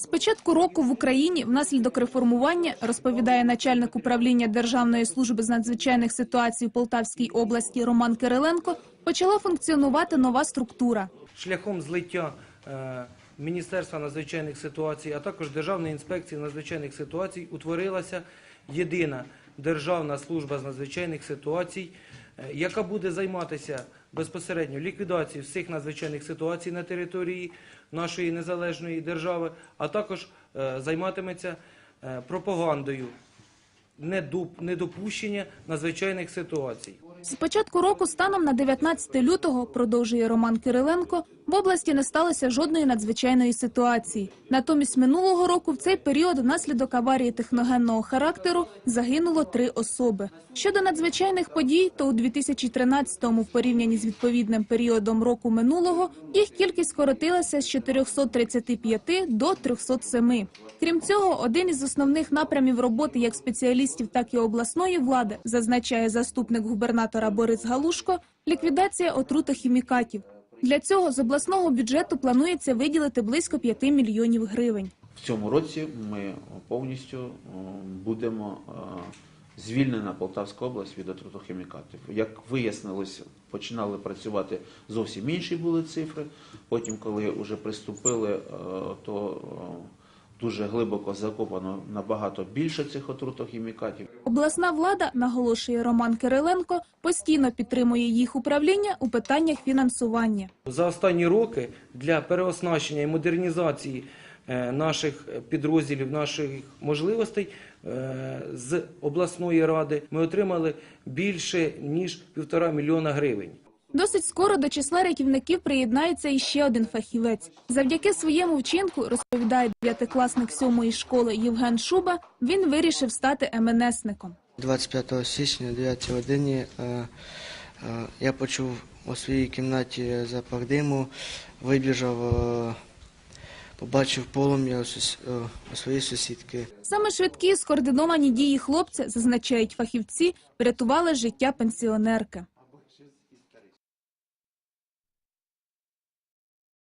З початку року в Україні внаслідок реформування, розповідає начальник управління Державної служби з надзвичайних ситуацій у Полтавській області Роман Кириленко, почала функціонувати нова структура. шляхом злиття е, Міністерства надзвичайних ситуацій, а також Державної інспекції надзвичайних ситуацій утворилася єдина Державна служба з надзвичайних ситуацій, яка буде займатися безпосередньо ліквідацією всіх надзвичайних ситуацій на території нашої незалежної держави, а також е, займатиметься е, пропагандою недоп- недопущення надзвичайних ситуацій. З початку року, станом на 19 лютого, продовжує Роман Кириленко, в області не сталося жодної надзвичайної ситуації. Натомість минулого року в цей період внаслідок аварії техногенного характеру загинуло три особи. Щодо надзвичайних подій, то у 2013-му в порівнянні з відповідним періодом року минулого їх кількість скоротилася з 435 до 307. Крім цього, один із основних напрямів роботи як спеціалістів, так і обласної влади, зазначає заступник губернатора Борис Галушко, ліквідація отрутохімікатів. Для цього з обласного бюджету планується виділити близько 5 мільйонів гривень. В цьому році ми повністю е, будемо е, звільнена Полтавська область від отрутохімікатів. Як вияснилось, починали працювати зовсім інші були цифри. Потім, коли вже приступили, е, то дуже глибоко закопано набагато більше цих отрутохімікатів. Обласна влада, наголошує Роман Кириленко, постійно підтримує їх управління у питаннях фінансування. За останні роки для переоснащення і модернізації е, наших підрозділів, наших можливостей е, з обласної ради ми отримали більше ніж півтора мільйона гривень. Досить скоро до числа рятівників приєднається іще один фахівець. Завдяки своєму вчинку, розповідає дев'ятикласник сьомої школи Євген Шуба, він вирішив стати МНСником. 25 січня о 9 годині е, е, я почув у своїй кімнаті запах диму, вибіжав, е, побачив полум'я у своїй сусідки. Саме швидкі скоординовані дії хлопця, зазначають фахівці, врятували життя пенсіонерки.